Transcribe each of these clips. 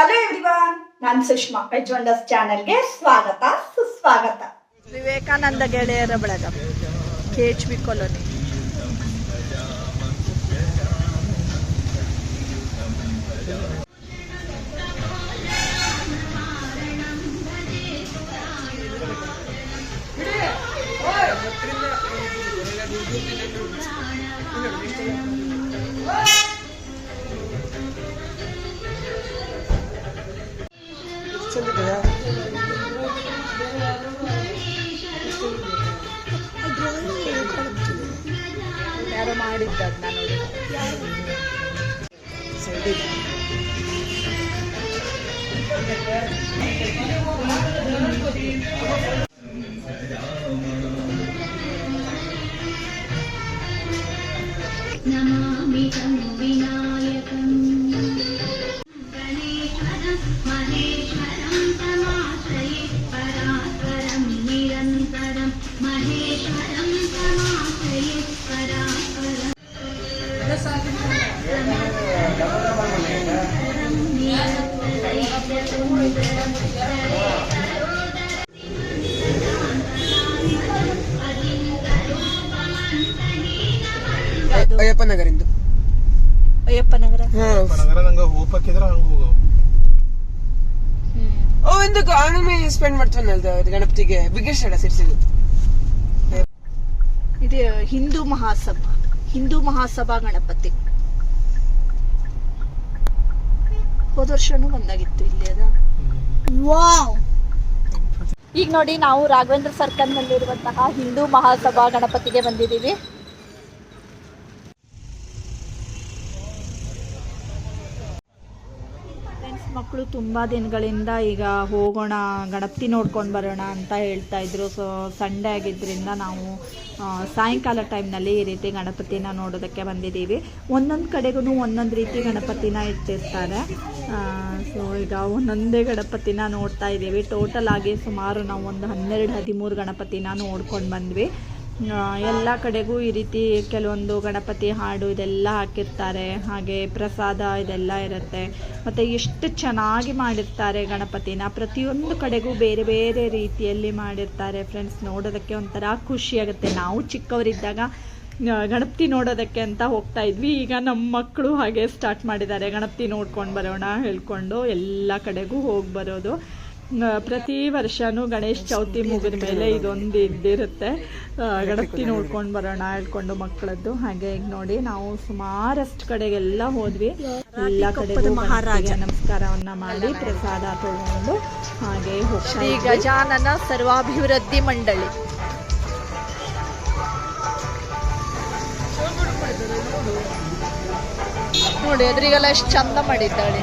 Hello everyone ನಾನು Sushma veg wonders ಚಾನೆಲ್ಗೆ ಸ್ವಾಗತ ಸುಸ್ವಾಗತ ವಿವೇಕಾನಂದ ಗೆಳೆಯರ ಬಳಗ ಕೆ ಎಚ್ ಬಿ ಕಾಲೋನಿ சொல்லிட்டுதா ಯಾರೋ ಮಾಡಿದ್ದದು ನಾನು ಸರಿ ನಮಾಮಿ ತನ್ನುವಿ ಅಯ್ಯಪ್ಪ ನಗರಿಂದು. ಅಯ್ಯಪ್ಪ ನಗರ? ನಗರ ನಂಗೆ ಹೋಗ್ಬೇಕಿದ್ರೆ ಹಂಗ ಹೋಗು. ಓ ಒಂದು ಆಣಮೆ ಸ್ಪೆಂಡ್ ಮಾಡ್ತಾನಲ್ದ ಗಣಪತಿಗೆ. ಬಿಗ್ಗೆಸ್ಟ್ ಹಣ ಸಿರ್ಸಿದು ಇದು ಹಿಂದೂ ಮಹಾಸಭಾ. ಹಿಂದೂ ಮಹಾಸಭಾ ಗಣಪತಿ. ಹೋದ ವರ್ಷನೂ ಬಂದಾಗಿತ್ತು ಇಲ್ಲಿ ಅದ. ಈಗ ನೋಡಿ ನಾವು ರಾಘವೇಂದ್ರ ಸರ್ಕಲ್ ನಲ್ಲಿರುವಂತಹ ಹಿಂದೂ ಮಹಾಸಭಾ ಗಣಪತಿಗೆ ಬಂದಿದ್ದೀವಿ. ಮಕ್ಕಳು ತುಂಬ ದಿನಗಳಿಂದ ಈಗ ಹೋಗೋಣ, ಗಣಪತಿ ನೋಡ್ಕೊಂಡು ಬರೋಣ ಅಂತ ಹೇಳ್ತಾ ಇದ್ರು. ಸೊ ಸಂಡೇ ಆಗಿದ್ದರಿಂದ ನಾವು ಸಾಯಂಕಾಲ ಟೈಮ್ನಲ್ಲಿ ಈ ರೀತಿ ಗಣಪತಿನ ನೋಡೋದಕ್ಕೆ ಬಂದಿದ್ದೀವಿ. ಒಂದೊಂದು ಕಡೆಗೂ ಒಂದೊಂದು ರೀತಿ ಗಣಪತಿನ ಇಟ್ಟಿರ್ತಾರೆ. ಸೊ ಈಗ ಒಂದೊಂದೇ ಗಣಪತಿನ ನೋಡ್ತಾ ಇದ್ದೀವಿ. ಟೋಟಲ್ ಆಗಿ ಸುಮಾರು ನಾವು ಒಂದು ಹನ್ನೆರಡು ಹದಿಮೂರು ಗಣಪತಿನ ನೋಡ್ಕೊಂಡು ಬಂದ್ವಿ. ಎಲ್ಲ ಕಡೆಗೂ ಈ ರೀತಿ ಕೆಲವೊಂದು ಗಣಪತಿ ಹಾಡು ಇದೆಲ್ಲ ಹಾಕಿರ್ತಾರೆ. ಹಾಗೆ ಪ್ರಸಾದ ಇದೆಲ್ಲ ಇರುತ್ತೆ. ಮತ್ತು ಎಷ್ಟು ಚೆನ್ನಾಗಿ ಮಾಡಿರ್ತಾರೆ ಗಣಪತಿನ. ಪ್ರತಿಯೊಂದು ಕಡೆಗೂ ಬೇರೆ ಬೇರೆ ರೀತಿಯಲ್ಲಿ ಮಾಡಿರ್ತಾರೆ ಫ್ರೆಂಡ್ಸ್ ನೋಡೋದಕ್ಕೆ ಒಂಥರ ಖುಷಿಯಾಗುತ್ತೆ ನಾವು ಚಿಕ್ಕವರಿದ್ದಾಗ ಗಣಪತಿ ನೋಡೋದಕ್ಕೆ ಅಂತ ಹೋಗ್ತಾ ಇದ್ವಿ. ಈಗ ನಮ್ಮ ಮಕ್ಕಳು ಹಾಗೆ ಸ್ಟಾರ್ಟ್ ಮಾಡಿದ್ದಾರೆ. ಗಣಪತಿ ನೋಡ್ಕೊಂಡು ಬರೋಣ ಹೇಳ್ಕೊಂಡು ಎಲ್ಲ ಕಡೆಗೂ ಹೋಗಿ ಬರೋದು. ಪ್ರತಿ ವರ್ಷನೂ ಗಣೇಶ ಚೌತಿ ಮುಗಿದ ಮೇಲೆ ಇದೊಂದು ಇದ್ದಿರುತ್ತೆ. ಗಣಪತಿ ನೋಡ್ಕೊಂಡು ಬರೋಣ ಹೇಳ್ಕೊಂಡು ಮಕ್ಕಳದ್ದು. ಹಾಗೆ ಈಗ ನೋಡಿ ನಾವು ಸುಮಾರಷ್ಟು ಕಡೆಗೆಲ್ಲ ಹೋದ್ವಿ. ಎಲ್ಲ ಕಡೆ ಮಹಾರಾಜ. ನಮಸ್ಕಾರವನ್ನ ಮಾಡಿ ಪ್ರಸಾದ ತಗೊಂಡು ಹಾಗೆ ಶ್ರೀ ಗಜಾನನ ಸರ್ವಾಭಿವೃದ್ಧಿ ಮಂಡಳಿ. ನೋಡಿ ಎದುರಿಗೆಲ್ಲ ಎಷ್ಟು ಚಂದ ಮಾಡಿದ್ದಾಳೆ.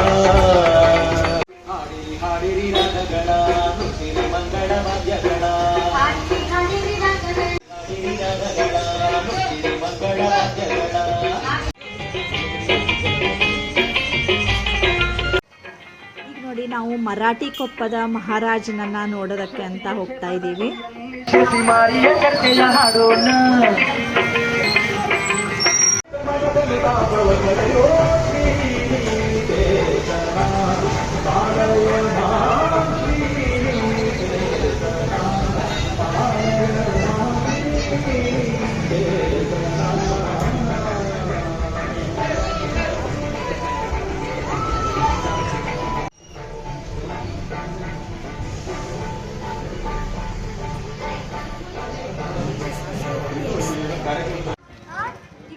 ನಾವು ಮರಾಠಿ ಕೊಪ್ಪದ ಮಹಾರಾಜನನ್ನ ನೋಡೋದಕ್ಕೆ ಅಂತ ಹೋಗ್ತಾ ಇದ್ದೀವಿ.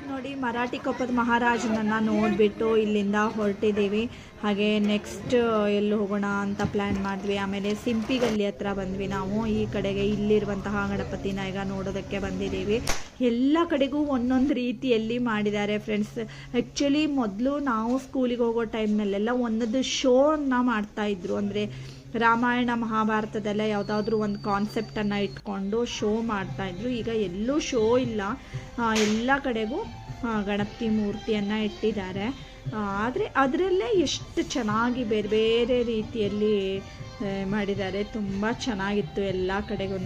ನೋಡಿ, ಮರಾಠಿ ಕೊಪ್ಪದ ಮಹಾರಾಜನನ್ನ ನೋಡಿಬಿಟ್ಟು ಇಲ್ಲಿಂದ ಹೊರಟಿದ್ದೀವಿ. ಹಾಗೆ ನೆಕ್ಸ್ಟ್ ಎಲ್ಲಿ ಹೋಗೋಣ ಅಂತ ಪ್ಲ್ಯಾನ್ ಮಾಡಿದ್ವಿ. ಆಮೇಲೆ ಸಿಂಪಿಗಲ್ಲಿ ಹತ್ರ ಬಂದ್ವಿ ನಾವು. ಈ ಕಡೆಗೆ ಇಲ್ಲಿರುವಂತಹ ಗಣಪತಿನ ಈಗ ನೋಡೋದಕ್ಕೆ ಬಂದಿದ್ದೀವಿ. ಎಲ್ಲ ಕಡೆಗೂ ಒಂದೊಂದು ರೀತಿಯಲ್ಲಿ ಮಾಡಿದ್ದಾರೆ ಫ್ರೆಂಡ್ಸ್ ಆ್ಯಕ್ಚುಲಿ ಮೊದಲು ನಾವು ಸ್ಕೂಲಿಗೆ ಹೋಗೋ ಟೈಮ್ನಲ್ಲೆಲ್ಲ ಒಂದೊಂದು ಶೋನ ಮಾಡ್ತಾಯಿದ್ರು ಅಂದರೆ ರಾಮಾಯಣ ಮಹಾಭಾರತದೆಲ್ಲ ಯಾವುದಾದ್ರೂ ಒಂದು ಕಾನ್ಸೆಪ್ಟನ್ನು ಇಟ್ಕೊಂಡು ಶೋ ಮಾಡ್ತಾಯಿದ್ರು ಈಗ ಎಲ್ಲೂ ಶೋ ಇಲ್ಲ. ಎಲ್ಲ ಕಡೆಗೂ ಗಣಪತಿ ಮೂರ್ತಿಯನ್ನು ಇಟ್ಟಿದ್ದಾರೆ. ಆದರೆ ಅದರಲ್ಲೇ ಎಷ್ಟು ಚೆನ್ನಾಗಿ ಬೇರೆ ಬೇರೆ ರೀತಿಯಲ್ಲಿ ಮಾಡಿದ್ದಾರೆ. ತುಂಬ ಚೆನ್ನಾಗಿತ್ತು ಎಲ್ಲ ಕಡೆಗೂ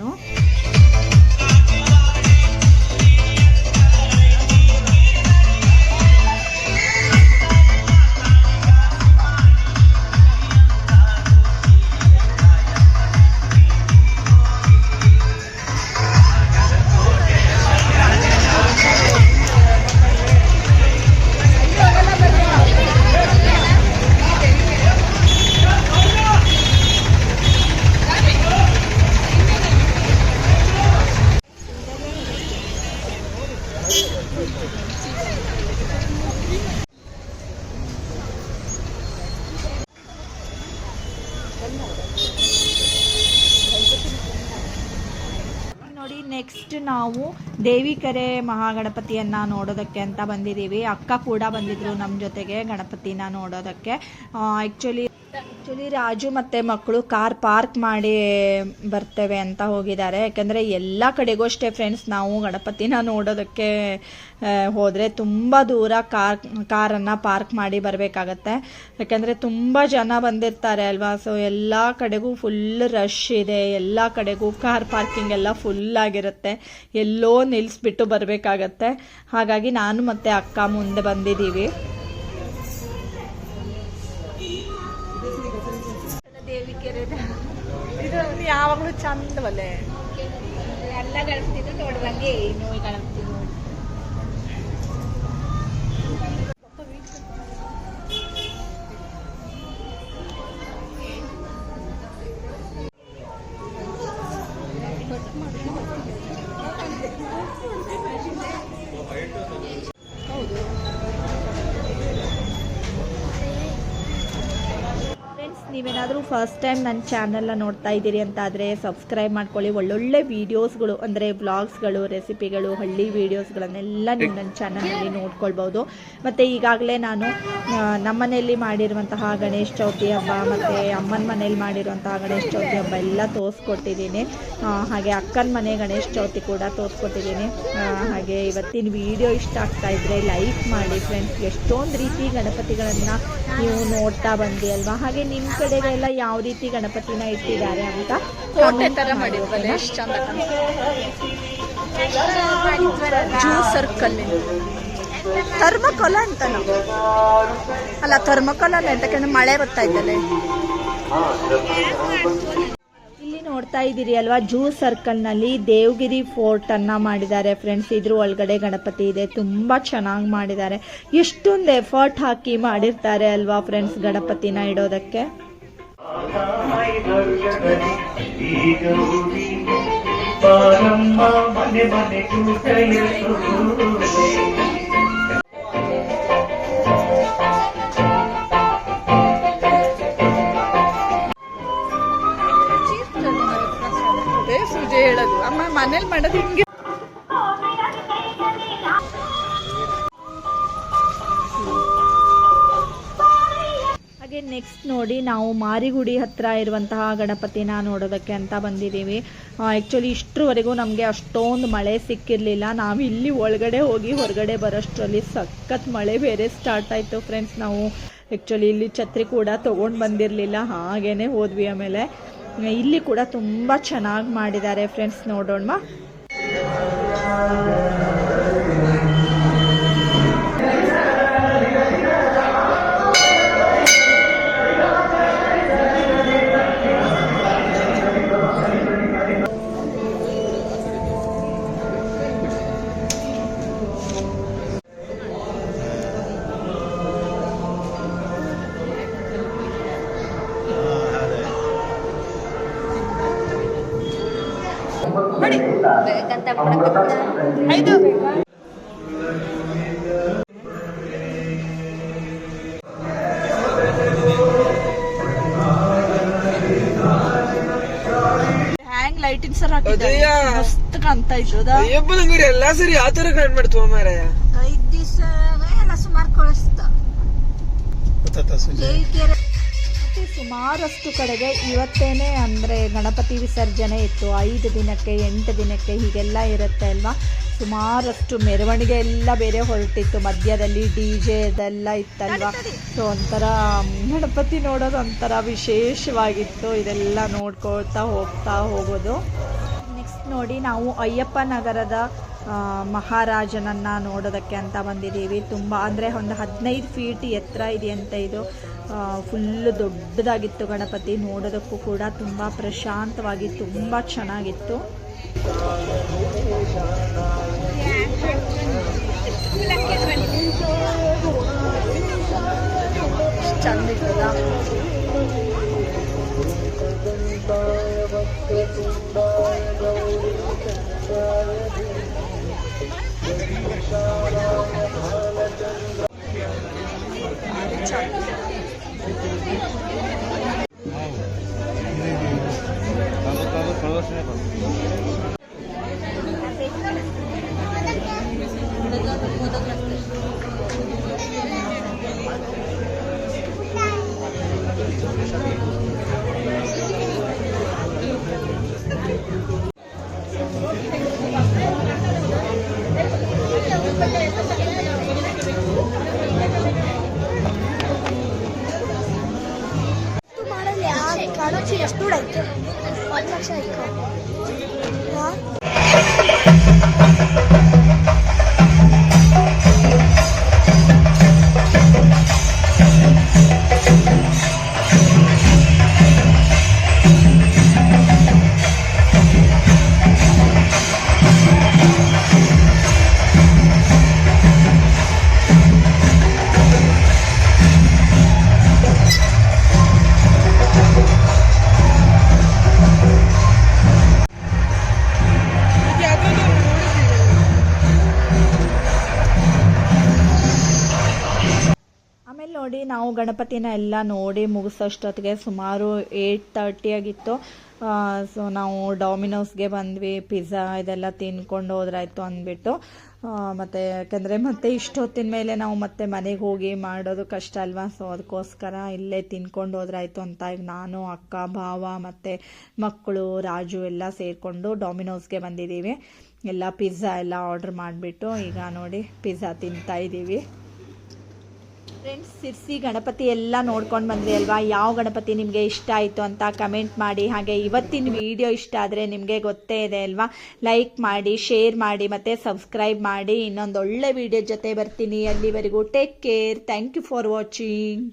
ನಾವು ದೇವಿಕೆರೆ ಮಹಾಗಣಪತಿಯನ್ನ ನೋಡೋದಕ್ಕೆ ಅಂತ ಬಂದಿದ್ದೀವಿ. ಅಕ್ಕ ಕೂಡ ಬಂದಿದ್ರು ನಮ್ಮ ಜೊತೆಗೆ ಗಣಪತಿನ ನೋಡೋದಕ್ಕೆ. ಆ್ಯಕ್ಚುಲಿ ಆ್ಯಕ್ಚುಲಿ ರಾಜು ಮತ್ತು ಮಕ್ಕಳು ಕಾರ್ ಪಾರ್ಕ್ ಮಾಡಿ ಬರ್ತೇವೆ ಅಂತ ಹೋಗಿದ್ದಾರೆ. ಯಾಕಂದ್ರೆ ಎಲ್ಲ ಕಡೆಗೂ ಅಷ್ಟೇ ಫ್ರೆಂಡ್ಸ್ ನಾವು ಗಣಪತಿನ ನೋಡೋದಕ್ಕೆ ಹೋದರೆ ತುಂಬ ದೂರ ಕಾರ್, ಕಾರನ್ನು ಪಾರ್ಕ್ ಮಾಡಿ ಬರಬೇಕಾಗತ್ತೆ. ಯಾಕೆಂದರೆ ತುಂಬ ಜನ ಬಂದಿರ್ತಾರೆ ಅಲ್ವಾ? ಸೊ ಎಲ್ಲ ಕಡೆಗೂ ಫುಲ್ ರಶ್ ಇದೆ. ಎಲ್ಲ ಕಡೆಗೂ ಕಾರ್ ಪಾರ್ಕಿಂಗ್ ಎಲ್ಲ ಫುಲ್ ಆಗಿರುತ್ತೆ. ಎಲ್ಲೋ ನಿಲ್ಲಿಸ್ಬಿಟ್ಟು ಬರಬೇಕಾಗತ್ತೆ. ಹಾಗಾಗಿ ನಾನು ಮತ್ತು ಅಕ್ಕ ಮುಂದೆ ಬಂದಿದ್ದೀವಿ. ಯಾವಾಗಲೂ ಚಂದವಲ್ಲೇ ಎಲ್ಲ ಗಣಪತಿನೂ ನೋಡುವಂಗೆ ಏನು ಗಣಪತಿ ನೋಡಿ ಫ್ರೆಂಡ್ಸ್ ನೀವೇನಾದರೂ ಫಸ್ಟ್ ಟೈಮ್ ನನ್ನ ಚಾನಲ್ನ ನೋಡ್ತಾ ಇದ್ದೀರಿ ಅಂತ ಆದರೆ ಸಬ್ಸ್ಕ್ರೈಬ್ ಮಾಡ್ಕೊಳ್ಳಿ. ಒಳ್ಳೊಳ್ಳೆ ವೀಡಿಯೋಸ್ಗಳು ಅಂದರೆ ಬ್ಲಾಗ್ಸ್ಗಳು ರೆಸಿಪಿಗಳು ಹಳ್ಳಿ ವೀಡಿಯೋಸ್ಗಳನ್ನೆಲ್ಲ ನೀವು ನನ್ನ ಚಾನಲ್ನಲ್ಲಿ ನೋಡ್ಕೊಳ್ಬೋದು. ಮತ್ತು ಈಗಾಗಲೇ ನಾನು ನಮ್ಮನೆಯಲ್ಲಿ ಮಾಡಿರುವಂತಹ ಗಣೇಶ ಚೌತಿ ಹಬ್ಬ ಮತ್ತು ಅಮ್ಮನ ಮನೇಲಿ ಮಾಡಿರುವಂತಹ ಗಣೇಶ ಚೌತಿ ಹಬ್ಬ ಎಲ್ಲ ತೋರಿಸ್ಕೊಟ್ಟಿದ್ದೀನಿ. ಹಾಗೆ ಅಕ್ಕನ ಮನೆ ಗಣೇಶ ಚೌತಿ ಕೂಡ ತೋರಿಸ್ಕೊಟ್ಟಿದ್ದೀನಿ. ಹಾಗೆ ಇವತ್ತಿನ ವಿಡಿಯೋ ಇಷ್ಟ ಆಗ್ತಾ ಇದ್ದರೆ ಲೈಕ್ ಮಾಡಿ ಫ್ರೆಂಡ್ಸ್ ಎಷ್ಟೊಂದು ರೀತಿ ಗಣಪತಿಗಳನ್ನು ನೀವು ನೋಡ್ತಾ ಬಂದಿ ಅಲ್ವಾ ಹಾಗೆ ನಿಮ್ಮ ಕಡೆಗೆಲ್ಲ ಯಾವ ರೀತಿ ಗಣಪತಿನ ಇಟ್ಟಿದ್ದಾರೆ ಅಂತ ಕೋಟೆ ಥರ ಮಾಡಿದ್ವಲ್ಲ ಎಷ್ಟು ಚಂದ ಜೂ ಸರ್ಕಲ್ ಥರ್ಮಕೋಲ ಅಂತ ಅಲ್ಲ ಥರ್ಮಕೋಲ ಅಲ್ಲ ಯಾಕಂದ್ರೆ ಮಳೆ ಬರ್ತಾ ಇದ್ದಲ್ಲ ಇಲ್ಲಿ ನೋಡ್ತಾ ಇದ್ದೀರಿ ಅಲ್ವಾ ಜೂ ಸರ್ಕಲ್ನಲ್ಲಿ ದೇವಗಿರಿ ಫೋರ್ಟ್ ಅನ್ನ ಮಾಡಿದ್ದಾರೆ ಫ್ರೆಂಡ್ಸ್ ಇದ್ರ ಒಳಗಡೆ ಗಣಪತಿ ಇದೆ ತುಂಬಾ ಚೆನ್ನಾಗಿ ಮಾಡಿದ್ದಾರೆ. ಎಷ್ಟೊಂದು ಎಫರ್ಟ್ ಹಾಕಿ ಮಾಡಿರ್ತಾರೆ ಅಲ್ವಾ ಫ್ರೆಂಡ್ಸ್ ಗಣಪತಿನ ಇಡೋದಕ್ಕೆ? ಬಾರಮ್ಮ ಮನೆ ಮನೆ ಕೂಟಯಲು ಸೂಜೆ ಹೇಳೋದು ಅಮ್ಮ ಮನೇಲಿ ಮಾಡೋದು ಹಿಂಗೆ ನೆಕ್ಸ್ಟ್ ನೋಡಿ ನಾವು ಮಾರಿಗುಡಿ ಹತ್ರ ಇರುವಂತಹ ಗಣಪತಿನ ನೋಡೋದಕ್ಕೆ ಅಂತ ಬಂದಿದ್ದೀವಿ. ಆ್ಯಕ್ಚುಲಿ ಇಷ್ಟರವರೆಗೂ ನಮಗೆ ಅಷ್ಟೊಂದು ಮಳೆ ಸಿಕ್ಕಿರಲಿಲ್ಲ. ನಾವು ಇಲ್ಲಿ ಒಳಗಡೆ ಹೋಗಿ ಹೊರಗಡೆ ಬರೋಷ್ಟರಲ್ಲಿ ಸಖತ್ ಮಳೆ ಬೇರೆ ಸ್ಟಾರ್ಟ್ ಆಯಿತು ಫ್ರೆಂಡ್ಸ್ ನಾವು ಆ್ಯಕ್ಚುಲಿ ಇಲ್ಲಿ ಛತ್ರಿ ಕೂಡ ತೊಗೊಂಡು ಬಂದಿರಲಿಲ್ಲ. ಹಾಗೇ ಹೋದ್ವಿ ಆಮೇಲೆ. ಇಲ್ಲಿ ಕೂಡ ತುಂಬ ಚೆನ್ನಾಗಿ ಮಾಡಿದ್ದಾರೆ ಫ್ರೆಂಡ್ಸ್ ನೋಡೋಣ ಹ್ಯಾಂಗ್ ಲೈಟಿಂಗ್ ಸರ್ ಅದಯ್ಯ. ಮಸ್ತ್ ಕಾಣ್ತಾ ಅಯ್ಯಪ್ಪ ಎಲ್ಲಾ ಸರಿ ಯಾವ ತರ ಕಾಣ್ ಮಾಡ್ತು ಮಾರಾಯ. ಐದ್ ದಿವಸ ಎಲ್ಲ ಸುಮಾರು ಕಳಿಸ್ತ. ಗೊತ್ತಾತ ಸುಮಾರಷ್ಟು ಕಡೆಗೆ ಇವತ್ತೇನೆ ಅಂದರೆ ಗಣಪತಿ ವಿಸರ್ಜನೆ ಇತ್ತು. ಐದು ದಿನಕ್ಕೆ ಎಂಟು ದಿನಕ್ಕೆ ಹೀಗೆಲ್ಲ ಇರುತ್ತೆ ಅಲ್ವಾ? ಸುಮಾರಷ್ಟು ಮೆರವಣಿಗೆ ಎಲ್ಲ ಬೇರೆ ಹೊರಟಿತ್ತು. ಮಧ್ಯದಲ್ಲಿ ಡಿ ಜೆ ಅದೆಲ್ಲ ಇತ್ತಲ್ವ? ಸೊ ಒಂಥರ ಗಣಪತಿ ನೋಡೋದು ಒಂಥರ ವಿಶೇಷವಾಗಿತ್ತು. ಇದೆಲ್ಲ ನೋಡ್ಕೊಳ್ತಾ ಹೋಗ್ತಾ ಹೋಗೋದು. ನೆಕ್ಸ್ಟ್ ನೋಡಿ ನಾವು ಅಯ್ಯಪ್ಪ ನಗರದ ಮಹಾರಾಜನನ್ನ ನೋಡೋದಕ್ಕೆ ಅಂತ ಬಂದಿದ್ದೀವಿ. ತುಂಬ ಅಂದರೆ ಒಂದು ಹದಿನೈದು ಫೀಟ್ ಎತ್ತರ ಇದೆಯಂತೆ ಇದು. ಫುಲ್ಲು ದೊಡ್ಡದಾಗಿತ್ತು ಗಣಪತಿ. ನೋಡೋದಕ್ಕೂ ಕೂಡ ತುಂಬ ಪ್ರಶಾಂತವಾಗಿ, ತುಂಬ ಚೆನ್ನಾಗಿತ್ತು. চল ಆಮೇಲೆ ನೋಡಿ ನಾವು ಗಣಪತಿನ ಎಲ್ಲ ನೋಡಿ ಮುಗಿಸೋಷ್ಟೊತ್ತಿಗೆ ಸುಮಾರು ಏಯ್ಟ್ ತರ್ಟಿ ಆಗಿತ್ತು. ಸೊ ನಾವು ಡಾಮಿನೋಸ್ಗೆ ಬಂದ್ವಿ ಪಿಜ್ಜಾ ಇದೆಲ್ಲ ತಿನ್ಕೊಂಡು ಹೋದ್ರಾಯ್ತು ಅಂದ್ಬಿಟ್ಟು. ಮತ್ತೆ ಯಾಕಂದ್ರೆ ಮತ್ತೆ ಇಷ್ಟೊತ್ತಿನ ಮೇಲೆ ನಾವು ಮತ್ತೆ ಮನೆಗೆ ಹೋಗಿ ಮಾಡೋದು ಕಷ್ಟ ಅಲ್ವಾ? ಸೊ ಅದಕ್ಕೋಸ್ಕರ ಇಲ್ಲೇ ತಿನ್ಕೊಂಡು ಹೋದ್ರಾಯ್ತು ಅಂತ ಈಗ ನಾನು, ಅಕ್ಕ, ಭಾವ, ಮತ್ತು ಮಕ್ಕಳು, ರಾಜು ಎಲ್ಲ ಸೇರಿಕೊಂಡು ಡಾಮಿನೋಸ್ಗೆ ಬಂದಿದ್ದೀವಿ. ಎಲ್ಲ ಪಿಜ್ಜಾ ಎಲ್ಲ ಆರ್ಡ್ರ್ ಮಾಡಿಬಿಟ್ಟು ಈಗ ನೋಡಿ ಪಿಜ್ಜಾ ತಿಂತಾ ಇದ್ದೀವಿ ಫ್ರೆಂಡ್ಸ್ ಸಿರ್ಸಿ ಗಣಪತಿ ಎಲ್ಲ ನೋಡ್ಕೊಂಡು ಬಂದ್ರಿ ಅಲ್ವಾ? ಯಾವ ಗಣಪತಿ ನಿಮಗೆ ಇಷ್ಟ ಆಯಿತು ಅಂತ ಕಮೆಂಟ್ ಮಾಡಿ. ಹಾಗೆ ಇವತ್ತಿನ ವಿಡಿಯೋ ಇಷ್ಟ ಆದರೆ ನಿಮಗೆ ಗೊತ್ತೇ ಇದೆ ಅಲ್ವಾ? ಲೈಕ್ ಮಾಡಿ ಶೇರ್ ಮಾಡಿ, ಮತ್ತು ಸಬ್ಸ್ಕ್ರೈಬ್ ಮಾಡಿ. ಇನ್ನೊಂದು ಒಳ್ಳೆ ವಿಡಿಯೋ ಜೊತೆ ಬರ್ತೀನಿ. ಅಲ್ಲಿವರೆಗೂ take care thank you for watching